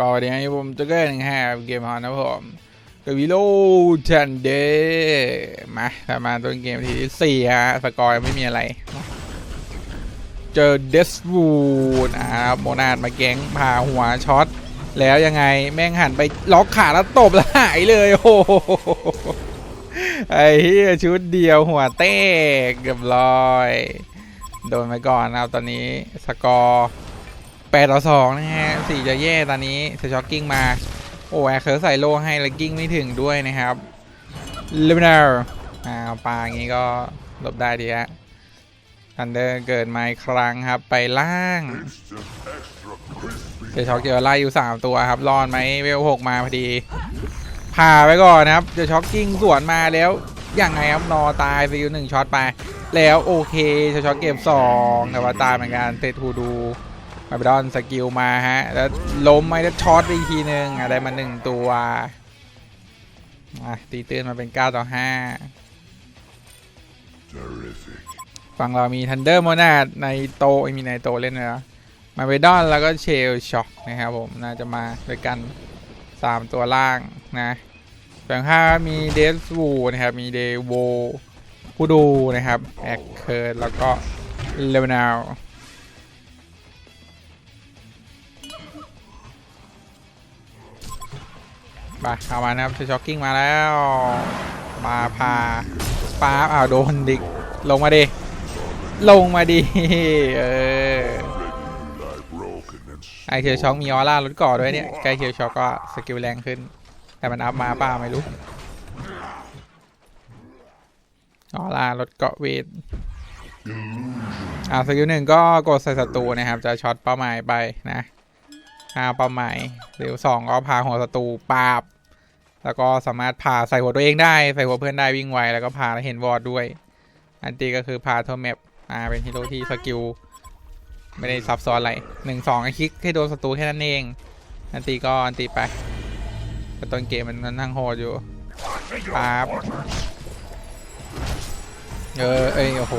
ก็วันนี้ผมจะเล่นแฮปเกมฮอนนะผมกับวิโลทันเดมาแต่มาต้นเกมที่สี่ฮะสกอร์ไม่มีอะไร เจอเดสวูดอ่าโมนาดมาแก๊งพาหัวช็อต แล้วยังไงแม่งหันไปล็อกขาแล้วตบแล้วหายเลยโอ้โหไอ้เียชุดเดียวหัวเต้เกือบรอย โดนไปก่อนนะครับตอนนี้สกอร์ 8ต่อ2นะฮะสี่จะแย่ตอนนี้เซช็อกกิ้งมา โอ้แอร์เคิร์ใส่โลให้แล้วกิ้งไม่ถึงด้วยนะครับลิเบเนอร์อ่าปลาอย่างงี้ก็หลบได้ดีฮะทันเดอร์เกิดมาอีกครั้งครับไปล่างเซช็อกเจอไล่อยู่ 3 ตัวครับรอดไหมเวลหกมาพอดีผ่าไปก่อนนะครับเจอช็อกกิ้งสวนมาแล้วยังไงครับนอตายไปอยู่หนึ่งช็อตไป แล้วโอเคเชช็อตเกมสองแต่ว่าตายเหมือนกันเตะทูดู มาบดอนสกิลมาฮะ แล้วล้มไม่ได้ช็อตอีกทีหนึ่งอะไรมาหนึ่งตัวตีตื้นมาเป็น 9 ต่อ 5 ฝั่งเรามีทันเดอร์โมนาดในโตไอ้มีในโตเล่นนะมาเบดอนแล้วก็เชลช็อคนะครับผม น่าจะมาด้วยกัน 3 ตัวล่างนะฝั่งข้ามีเดสวูนะครับ มีเดโวผู้ดูนะครับ แอคเคิร์แล้วก็เลเวนาว ไปเอามานะครับช็อกกิ้งมาแล้ว มาพาปาอ้าวโดนดิลงมาดิ ลงมาดิ เออไอเคียวช็อกมีออร่าลดก่อด้วยเนี่ยใกล้เคียวช็อกก็สกิลแรงขึ้น แต่มันอัพมาป้าไม่รู้ ออร่าลดเกาะเวทอ่าสกิลหนึ่งก็กดใส่ศัตรูนะครับ จะช็อตเป้าหมายไปนะ ห้าเป้าหมายหรือสองก็พาหัวศัตรูปราบ แล้วก็สามารถพาใส่หัวตัวเองได้ ใส่หัวเพื่อนได้วิ่งไว แล้วก็พาแล้วเห็นวอร์ดด้วย อันตีก็คือพาทั่วแมปอ่าเป็นฮีโร่ที่สกิลไม่ได้ซับซ้อนอะไรหนึ่งสองคลิกให้โดนศัตรูแค่นั้นเอง อันตีก็อันตีไปแต่ต้นเกมมันมันทั้งโหดอยู่ปั๊บเออเอ้ยโอ้โห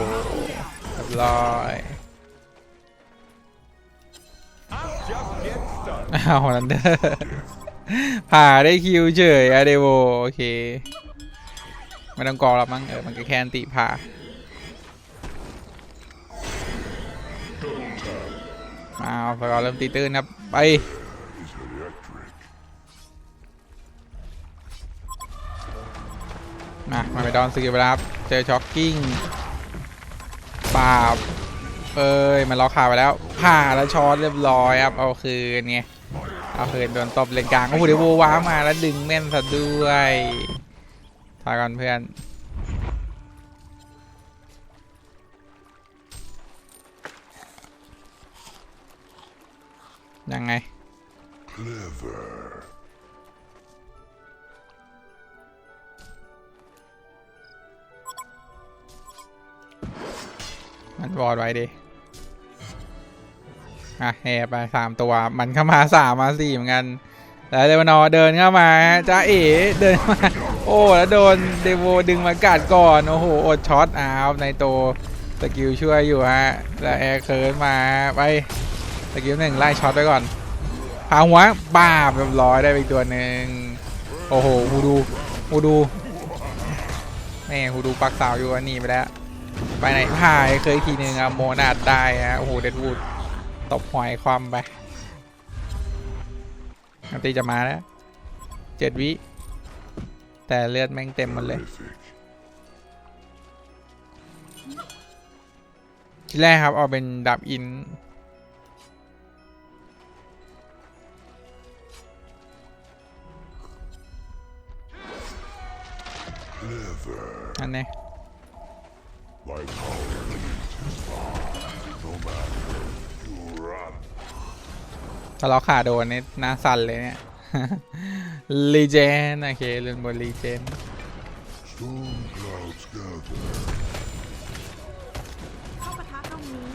เรียบร้อย อ้าวนันเดอร์ผ่าได้คิวเฉยอะเดโวโอเคไม่ต้องกรอหรอกมั้งเออมันก็แค่อันติผ่าอ้าวสกอร์เริ่มตีตื้นครับ ไปมามาไปดอนสกิลไปแล้วครับ เจอช็อกกิ้งปาบ เอ้ย มันล็อกขาไปแล้ว ผ่าแล้วช็อตเรียบร้อยครับ เอาคืนไง เอาคืนโดนตบเลนกลางโอ้โหเดี๋ยวโวว้ามาแล้วดึงแม่นซะด้วยถอยก่อนเพื่อนยังไง Clever. มันวอดไว้ดิ อะแห่ไปสามตัว มันเข้ามาสามมาสี่เหมือนกัน แล้วเดวานอเดินเข้ามาจ้าเอ๋เดินมา โอ้แล้วโดนเดโวดึงมากัดก่อน โอ้โหอดช็อตอ้าวในโตสกิลช่วยอยู่ฮะ แล้วแอร์เคิร์นมาไปสกิลหนึ่งไล่ช็อตไปก่อนพาหัวบ้าเรียบร้อยได้ไปอีกตัวหนึ่งโอ้โหฮูดูฮูดูแม่ฮูดูปักสาวอยู่อันนี้ไปแล้ว ไปไหนพายเคยทีหนึ่งอะโมนาดได้ฮะโอ้โหเดดวูด ตบหอยความไปอันตีจะมาแล้วเจ็ดวิ แต่เลือดแม่งเต็มหมดเลย ทีแรกครับ เอาเป็นดับอิน อันนี้ ถ้าเราขาโดนนี่น้าสั่นเลยเนี่ยลีเจนโอเคเล่นบนลีเจนเข้าปะทะตรงนี้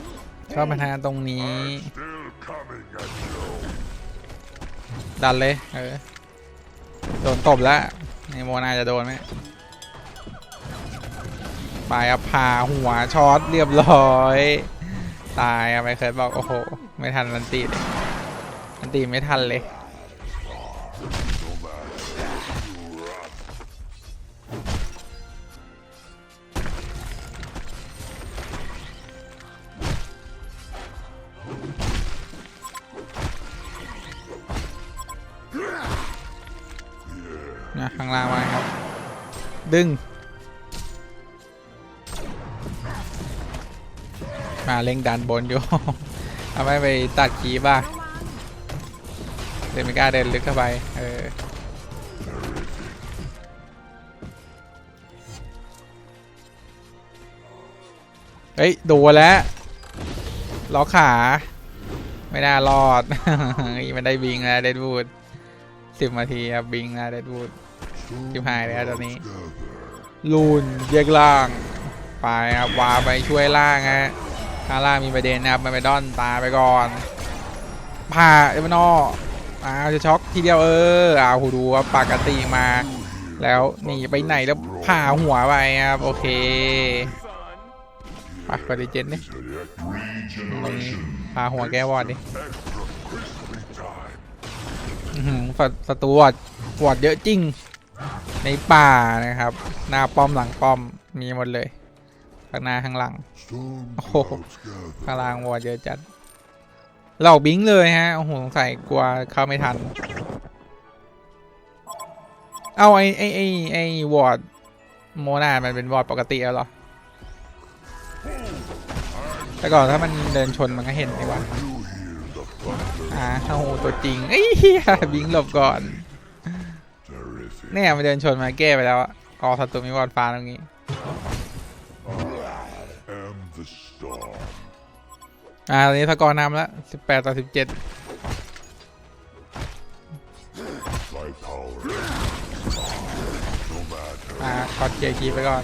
ชอบมาทาตรงนี้ ดันเลยเออโดนตบแล้วนี่โมนาจะโดนไหมไปครัพาหัวช็อตเรียบร้อย ตายอะไม่เคยบอก โอ้โห ไม่ทันนันตีเลย ตีไม่ทันเลย นะข้างล่างไว้ครับ ดึง มาเล่งดันบนอยู่ เอาไว้ไปตัดขีบ้าง เดม่กล้าเดินลึกเข้าไปเออเฮ้ยโดนแล้วล็อกขา ไม่น่ารอดไม่ได้บิงแล้วเดดวูดสิบนาทีครับบิงแล้วเดดวูดชิบหายแล้วตอนนี้ ลูนแยกล่าง ไปครับวาไปช่วยล่างฮะข้างล่างมีประเด็นนะครับมันไปดอนตาไปก่อนผ่าเอเวนอ อ้าวจะช็อกทีเดียวเอออ้าวดูว่าปกติมา แล้วหนี่ไปไหนแล้วผ่าหัวไปครับโอเคไปปฏิเจนนี่ผ่าหัวแกวอดดิอื้อหือศัศัตรูวอดวอดเยอะจริง ในป่านะครับ หน้าป้อมหลังป้อมมีหมดเลยข้างหน้าข้างหลัง Storm Oh. clouds gather. ข้างล่างวอดเยอะจัด หลอกบิงเลยฮะ โอ้โห สงสัยกลัวเข้าไม่ทัน เอาไอ้ไอ้ไอ้ไอ้วอร์ดโมนามันเป็นวอร์ดปกติแล้วหรอ แต่ก่อนถ้ามันเดินชนมันก็เห็นนี่หว่าอ่าโอ้โหตัวจริงเอ้ยเหี้ยบิงหลบก่อนเนี่ยมันเดินชนมาแก้ไปแล้วอะอ๋อศัตรูมีวอร์ดฟ้าตรงนี้ อ่าตอนนี้สกอร์นำแล้วสิบแปดต่อสิบเจ็ดอ่าช็อตเกียร์คีไปก่อน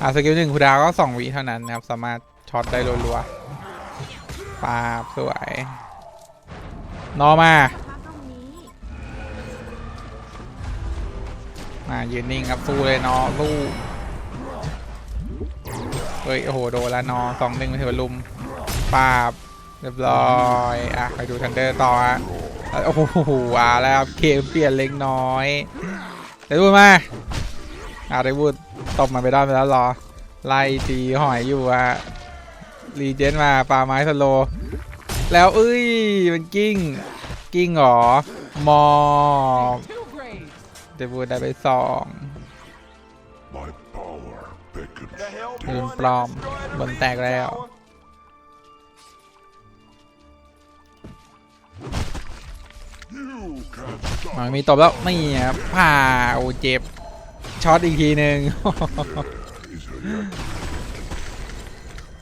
อ่าสกิลหนึ่งคูดาวก็สองวิเท่านั้นนะครับ สามารถช็อตได้รัวๆปาบสวย นอมา มายืนนิ่งครับสู้เลยนอสู้ เฮ้ย โอ้โห โดนแล้วนอสองหนึ่งมาถือว่าลุมปาบเรียบร้อยอะไปดูทันเดอร์ต่อฮะโอ้โหอ่าแล้วครับเกมเปลี่ยนเล็กน้อยเดี๋ยวดูมาอ่าได้พูดตบมันไปด้ไปแล้วรอ ไล่ตีหอยอยู่อะรีเจนมาปลาไม้สโล แล้วเอ้ยมันกิ้ง กิ้งเหรอ มอเดบูดได้ไปสอง ลืมปลอมบนแตกแล้ว มันมีตบแล้วไม่ครับผ่าโอ้เจ็บ ช็อตอีกทีหนึ่ง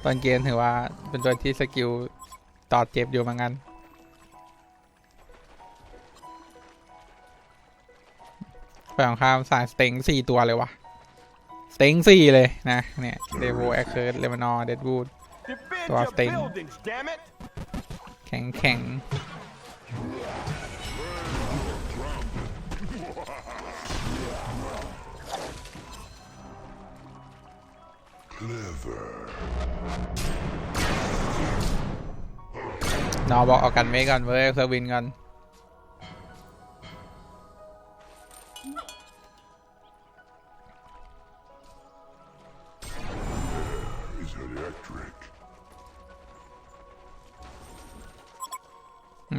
ตอนเกมถือว่าเป็นตัวที่สกิลต่อเจ็บอยู่เหมือนกันฝั่งข้ามสายสเต็งสี่ตัวเลยวะส เต็งสี่เลยนะเนี่ยเดโวแอคเคิร์ดเลมานอร์เดดวูด Defend Dwarf your thing. buildings, damn it! แข็งแข็ง clever. นอบอกเอากันไว้ก่อนเว้ยเคอร์วินก่อน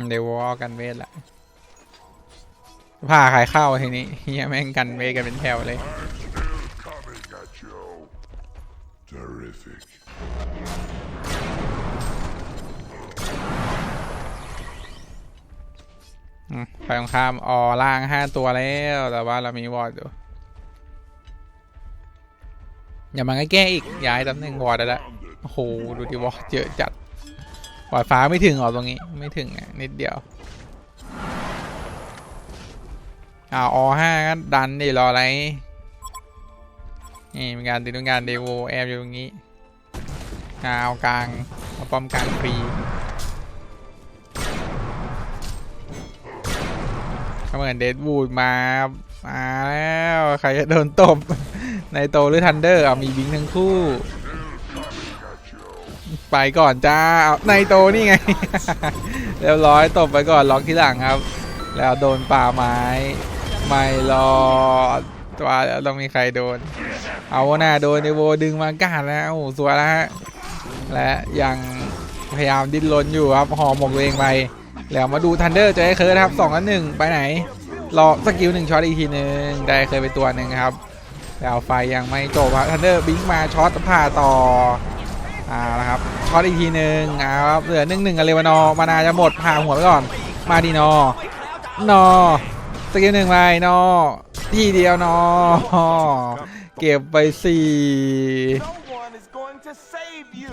เดวเอากันเวทละพาใครเข้าทีนี้เฮียแม่งกันเวทกันเป็นแถวเลย Still coming at you. Terrific. อืมไปตรงข้ามออล่างห้าตัวแล้ว แต่ว่าเรามีวอร์ดอยู่อย่ามันก็แก้อีกย้ายตำแหน่งวอร์ดได้แล้ว โอ้โห ดูดิวอเยอะจัดวอร์ดฟ้าไม่ถึงหรอตรงนี้ไม่ถึงอะนิดเดียวอ่าอห้าก็ดันดิรออะไรนี่มีการติดต้องการเดโวแอบอยู่ตรงนี้อาเอากลางเอาป้อมกลางฟรีก็เหมือนเดดบูดมามาแล้วใครจะโดนตบในโตหรือทันเดอร์เอามีบิงทั้งคู่ ไปก่อนจ้าในโตนี่ไง เรียบร้อยตบไปก่อนล็อกที่หลังครับ แล้วโดนป่าไม้ ไม่รอดตัวแล้วต้องมีใครโดน เอาหน้าโดนในโวดึงมากาดแล้วโอ้สวยแล้วฮะและยังพยายามดิ้นรนอยู่ครับห่อหมกตัวเองไป แล้วมาดูทันเดอร์เจอไอ้เคิร์ดครับสองอันหนึ่งไปไหน รอสกิลหนึ่งช็อตอีกทีหนึ่งได้เคยไปตัวหนึ่งครับแล้วไฟยังไม่จบครับทันเดอร์บิงมาช็อตผ่าต่อ อ่านะครับช็อตอีกทีหนึ่งอ่าครับเหลือหนึ่งหนึ่งกับเลวานอมานาจะหมดผ่าหัวไปก่อน มาดีนอนอสกิลหนึ่งไปนอทีเดียวนอเก็บไปสี่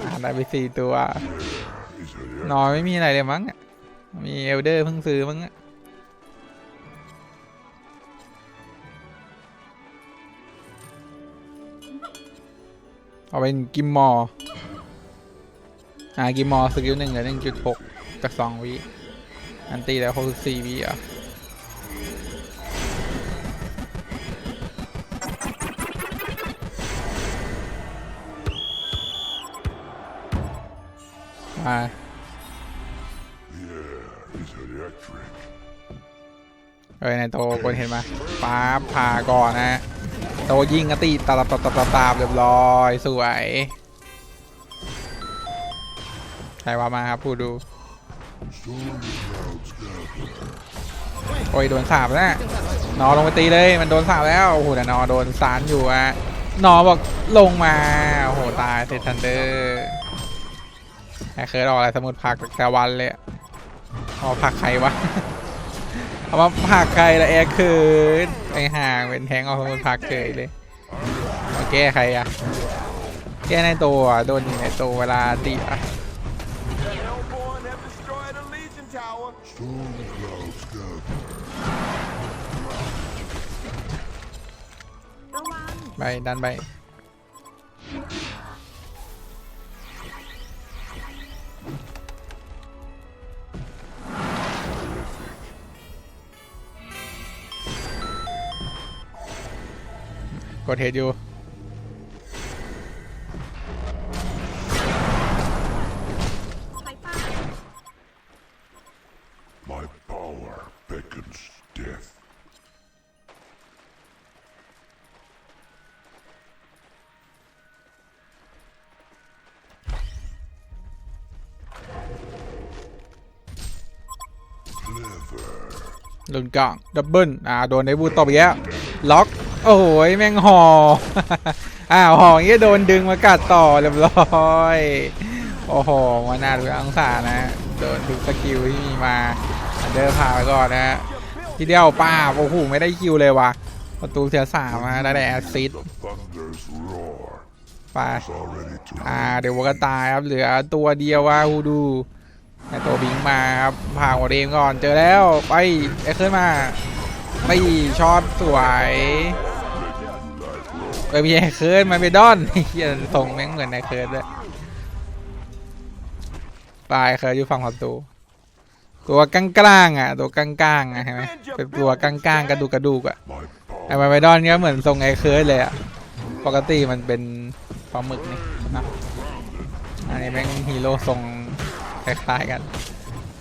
อ่าได้ไปสี่ตัวนอไม่มีอะไรเลยมั้งมีเอลเดอร์เพิ่งซื้อมั้งเอาเป็นกิมมอร์ อ่ากิมมอสกิลหนึ่งเหลือหนึ่งจุดหกจากสองวิอันตีแล้วหกสิบสี่วิอะมาเอ้ยนายโตคนเห็นมาฟ้าผ่าก่อนนะโตยิงกตีตาตาตาตาตาตาเรียบร้อยสวย ใครว่ามาครับผู้ดู โอ้ย โดนสาบแล้วนอลงไปตีเลยมันโดนสาบแล้ว โอ้โหแต่นอโดนสารอยู่อะนอบอกลงมา โอ้โห ตายเซทันเดอร์แอเคิร์ดออกอะไรสมุดผักแต่วันเลยอะเอาผักใครวะ เอามาผักใครละแอร์เคิร์ดไอห่างเป็นแทงเอาสมุดผักเฉยเลยมาแก้ใครอะแก้ในตัวโดนอยู่ในตัวเวลาตีอะ The Hellborn have destroyed a Legion Tower. Storm clouds gather. ไปดันไป ลุนกล่องดับเบิลอ่าโดนไอ้บูตบอีกแล้วล็อกโอ้โหแม่งหออ้าวหออย่างเงี้ยโดนดึงมากัดต่อเรียบร้อยโอ้โหมาน่าดูอังสานะโดนทุกสกิลที่มีมาอันเดอร์พาไปก่อนนะฮะทีเดียวป้าโอ้โหไม่ได้คิวเลยว่ะประตูเสียสามนะได้แต่แอซิดไปอ่าเดี๋ยววก็ตายครับเหลือตัวเดียวว่าฮูดู ไอตัวบิงมาครับผ่าหัวเดมก่อนเจอแล้วไปไอ้ขึ้นมาไปช็อตสวยเอ้ยพี่ไอ้เคิร์ดมันไปดอนเฮียทรงแม่งเหมือนไอ้เคิร์ดเลยตายเคิร์ดอยู่ฝั่งประตูตัวกลางๆอะ ตัวกลางๆอะเห็นไหมเป็นตัวกลางๆกระดูกกระดูกอะไอ้ power. มาไปดอนก็เหมือนทรงไอ้เคิร์ดเลยอะปกติมันเป็นปลาหมึกนี่นะอันนี้แม่งฮีโร่ทรง คล้ายๆกัน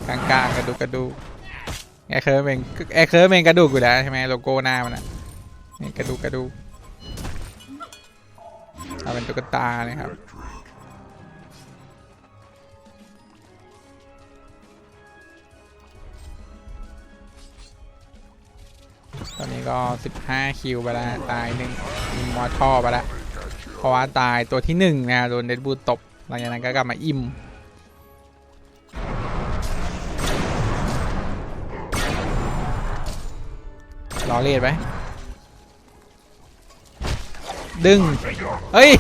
กลางๆกระดูกกระดูกไอ้เคิร์เป็นไอ้เคิร์เป็นกระดูกอยู่แล้วใช่ไหมโลโก้หน้ามันอะนี่กระดูกกระดูกเอาเป็นตุ๊กตาเลยครับตอนนี้ก็ 15 คิวไปแล้วตายหนึ่งอิมมอร์ทัลไปแล้วเพราะว่าตายตัวที่หนึ่งนะโดนเดดบูตบหลังจากนั้นก็กลับมาอิ่ม อเลดไหมดึง เฮ้ย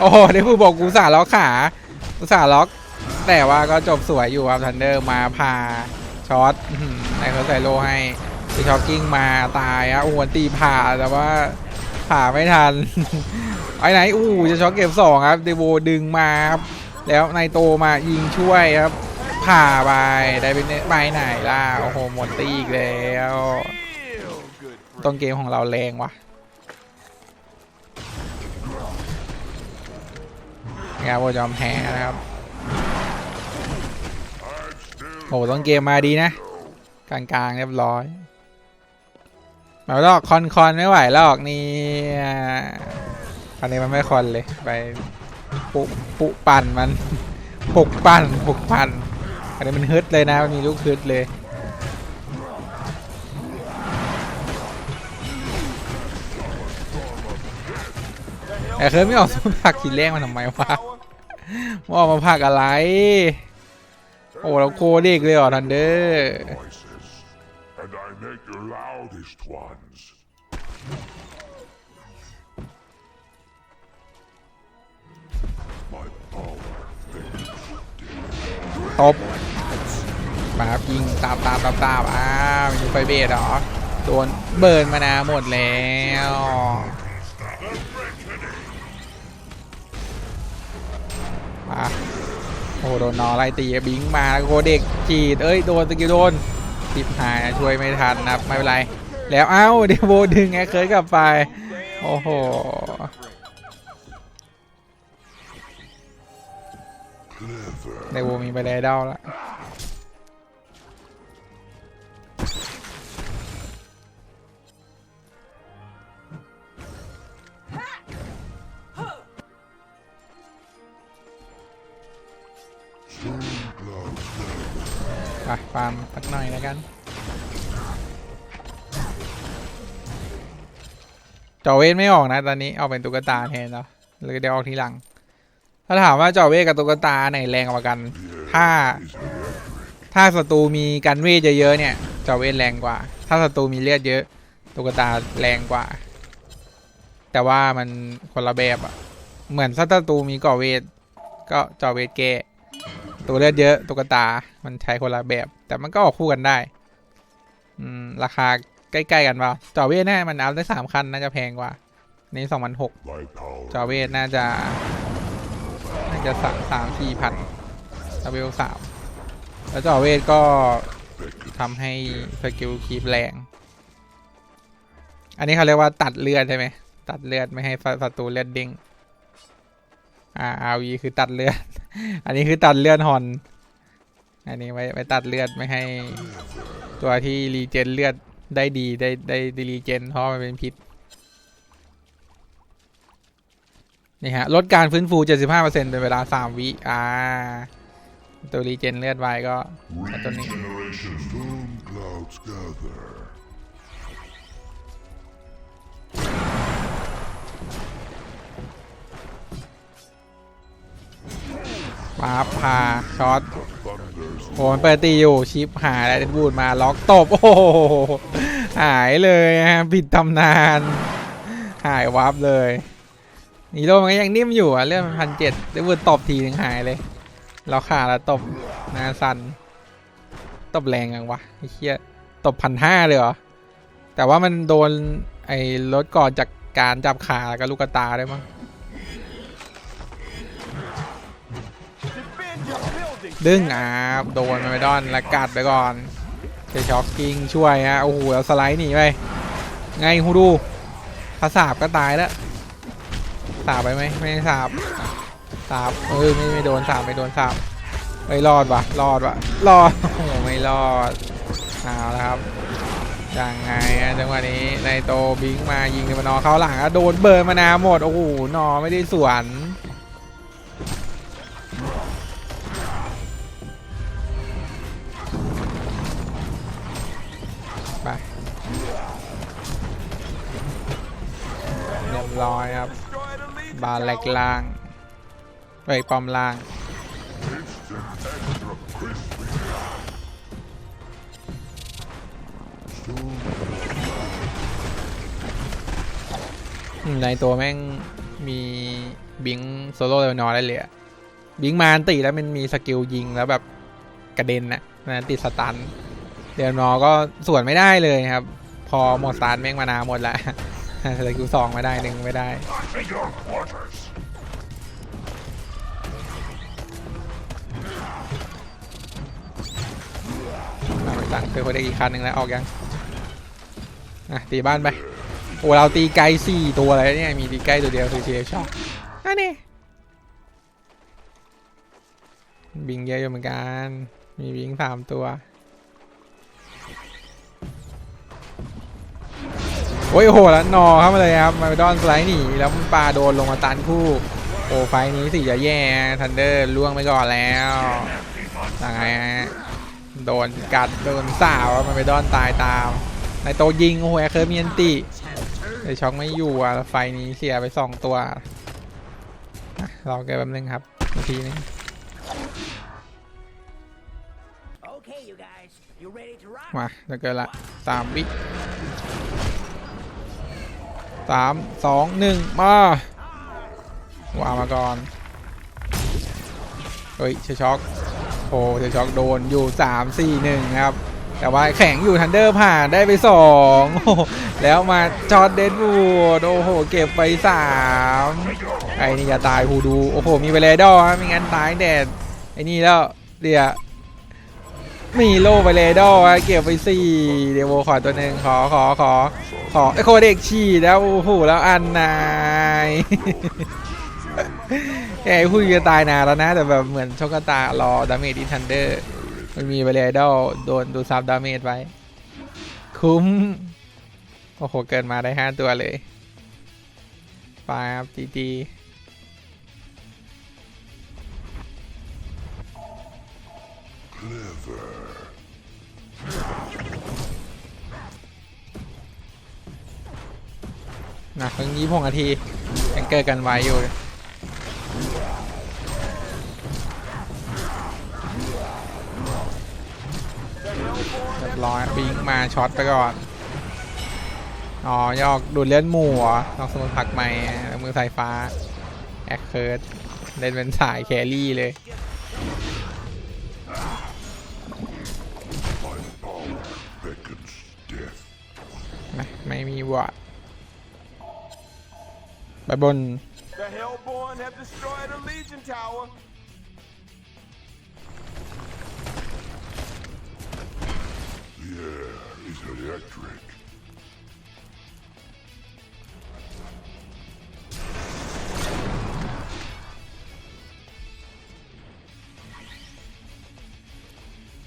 โอ้โหเดดบูบอกกูสาล็อกขากูสาล็อก แต่ว่าก็จบสวยอยู่ครับทันเดอร์มาพาช็อตอื้อหือในเขาใส่โลให้ไปช็อกกิ้งมาตายอะอ้วนตีผ่าแต่ว่าผ่าไม่ทันไอ้ไหนอู้จะช็อกเก็บสองครับเดโวดึงมาครับแล้วนายโตมายิงช่วยครับผ่าไปได้ไปเนี่ยไปไหนล่ะโอ้โหหมดตีอีกแล้ว ต้นเกมของเราแรงวะงาโบยอมแพ้นะครับ โอ้ต้นเกมมาดีนะ กลางๆเรียบร้อยมาลอกคอนคอนไม่ไหวหรอกนี่อันนี้มันไม่คอนเลย ไปปุปุปั่นมันปุกปั่นปุกปั่นอันนี้มันฮึดเลยนะมันมีลูกฮึดเลย แต่เคยไม่ออกสมัคทีแรกมันทำไมวะว่าออกมาผักอะไร โอ้เราโคเด็กเลยเหรอทันเดอร์ตบมาครับยิงตามตามตามตามอ้าวมีไฟเบสเหรอ โดนเบิร์นมานาหมดแล้วาโอ้โดนนอไล่ตีบิงมาแล้วโคเด็กจีดเอ้ยโดนตะกี้โดนติดหายช่วยไม่ทันนะครับไม่เป็นไร แล้วเอ้าเดวโบดึงไงเคยกลับไป โอ้โห clever. ในโบมีไปแล้วเด้าแล้ว ไปฟาร์มสักหน่อยแล้วกัน จอเวทไม่ออกนะ ตอนนี้เอาเป็นตุ๊กตาแทนแล้วหรือเดี๋ยวออกทีหลัง ถ้าถามว่าจอเวทกับตุ๊กตาไหนแรงกว่ากัน ถ้า ถ้าศัตรูมีกันเวทเยอะๆเนี่ยจอเวทแรงกว่า ถ้าศัตรูมีเลือดเยอะ ตุ๊กตาแรงกว่า แต่ว่ามันคนละแบบอะเหมือนถ้าศัตรูมีก่อเวทก็จอเวทแก้ ตัวเลือดเยอะตุ๊กตา มันใช้คนละแบบ แต่มันก็ออกคู่กันได้ อืม ราคาใกล้ๆกันเปล่าจอเวทแน่มันอัพได้สามคันน่าจะแพงกว่า นี่สองพันหกจอเวทน่าจะน่าจะสามสามสี่พันจอเวลสามแล้วจอเวทก็ทำให้สกิลคีบแรง อันนี้เขาเรียกว่าตัดเลือดใช่ไหมตัดเลือดไม่ให้ศัตรูเลือดเด้งอ่าอาวีคือตัดเลือด อันนี้คือตัดเลือดฮอน อันนี้ไว้ไว้ตัดเลือดไม่ให้ตัวที่รีเจนเลือดได้ดีได้ได้ได้รีเจนเพราะมันเป็นพิษนี่ฮะลดการฟื้นฟู 75%เป็นเวลา 3 วิอ่าตัวรีเจนเลือดไว้ก็ตัวนี้ Regeneration. Storm clouds gather. ปาพาช็อตโอ้มันเปิดตีอยู่ชิปหายแล้วเดนบูดมาล็อกตบโอ้โหหายเลยฮะผิดตำนาน หายวับเลยนีโร่มันก็ยังนิ่มอยู่อะเรื่องมันพันเจ็ดได้บูดตบทีหนึ่งหายเลย เราขาดแล้วตบนาสันตบแรงยังวะไอ้เหี้ยตบพันห้าเลยเหรอ แต่ว่ามันโดนไอ้รถก่อนจากการจับขาแล้วก็ลูกตาด้วยมั้ง ดึงอ่าโดนมาไปดอนแล้วกัดไปก่อนเจช็อกกิ้งช่วยฮะโอ้โหแล้วสไลด์หนีไปไงฮูดูถ้าสาบก็ตายแล้วสาบไปไหมไม่สาบสาบเออไม่ไม่โดนสาบไม่โดนสาบไม่รอดวะรอดวะรอดโอ้โหไม่รอดเอาล้วครับยังไงจังหวะนี้ในโตบิงมายิงมานอเข้าหลังอะโดนเบิร์นมานาหมดโอ้โหนอไม่ได้สวน ร้อยครับ บาแหลกล่างไปปอมล่าง ในตัวแม่งมีบิงโซโล่เลวนอได้เลยอะบิงมาอันติแล้วมันมีสกิลยิงแล้วแบบกระเด็นนะนะติดสตัน เดวนอก็สวนไม่ได้เลยครับ พอหมดสตาร์แม่งมานาหมดละ สกิลสองไม่ได้หนึ่งไม่ได้มาไปตั้งเคยคนได้อีกคันหนึ่งแล้วออกยังอะตีบ้านไปโอ้เราตีไกลสี่ตัวเลยเนี่ยมีตีใกล้ตัวเดียวคือเชียร์ช็อตนั่นนี่บิงเยอะอยู่เหมือนกัน มีบิงสามตัว โอ้ยโหแล้วนอเข้ามาเลยครับมาดอนสไลด์หนีแล้วมันปลาโดนลงมาตันคู่โอ้ไฟนี้สิจะแย่ทันเดอร์ล่วงไปก่อนแล้วยังไงฮะโดนกัดโดนสาวมันไปดอนตายตามในโตยิงโอ้โหแอร์เคอร์มีอันติไอช็อกไม่อยู่อะแล้วไฟนี้เสียไปสองตัวอะรอแกแป๊บนึงครับนาทีนึง Okay, you guys, you ready to rock? มาจะเกิดละสามวิ สามสองหนึ่งมาวางมาก่อนเฮ้ยเชยร์ช็อกโอ้เชยร์ช็อกโดนอยู่สามสี่หนึ่งครับ แต่ว่าแข็งอยู่ทันเดอร์ผ่านได้ไปสองโอ้แล้วมาจอดเดนบูดโอ้โห เก็บไปสามไอ้นี่อย่าตายฮูดู โอ้โห มีเวลาดอฮะไม่งั้นตายแดดไอ้นี่แล้วเดี๋ยว มีโล่ไปเลยดอฮะเก็บไปสี่เดยวโวขอตัวหนึ่งขอขอขอขอไอโคเด็กฉีดแล้วโอ้โหแล้วอันนายไอ้ผู้จะตายนานแล้วนะ แต่แบบเหมือนโชคตารอดาเมจที่ทันเดอร์มันมีไปเลยดอโดนดูซับดาเมจไว้คุ้ม โอ้โห เกินมาได้ห้าตัวเลยปครับจีจี นะเพิ่งยี่หกนาทียังเกิดกันไว้อยู่เรียบร้อยบิงมาช็อตไปก่อน อ๋อยอกดูดเลือดหมูเหรอลองสมุนผักใหม่มือสายฟ้า แอคเคิร์ดเล่นเป็นสายแครี่เลย บน The Hellborn have destroyed a Legion tower. The air is electric.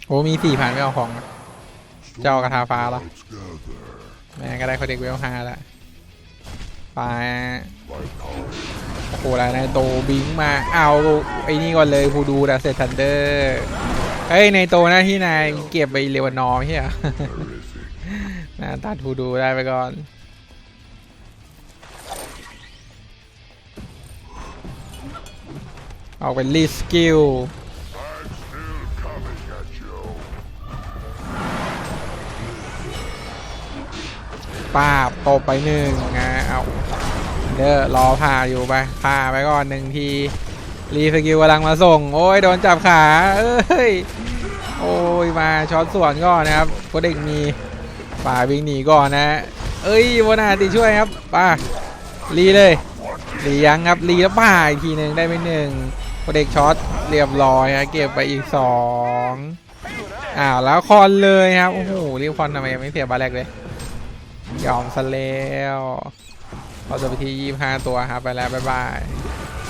โอ้มีสี่ผ่านไม่เอาของ เจ้ากระทาฟ้าเหรอ Let's gather. แม่ก็ได้คนเด็กเวลห้าละ ไปโอ้โหแล้วนายโตบิงมาเอาไอ้นี่ก่อนเลยผู้ดูดัสเซทันเดอร์เฮ้ยในโตหน้าที่นายเก็บไปเลวานอมเหรอ terrific. นะตัดผู้ดูได้ไปก่อนออกเป็นรีสกิลป้าบตบไปหนึ่งนะ เด้อรอผ่าอยู่ไปผ่าไปก่อนหนึ่งที รีสกิลกำลังมาส่ง โอ้ยโดนจับขา เอ้ย โอ้ยมาช็อตสวนก่อนนะครับโคเด็กมีป่าวิ่งหนีก่อนนะ เอ้ยวนาติช่วยครับป้ารีเลยรียังครับรีแล้วป่าอีกทีหนึ่งได้ไปหนึ่งโคเด็กช็อตเรียบร้อยฮะเก็บไปอีกสองอ้าวแล้วคอนเลยครับโอ้โหรีบคอนทำไมยังไม่เสียบาแรกเลย ยอมซะแล้ว เราจะไปที่ยี่ห้าตัวครับไปแล้ว บ๊ายบาย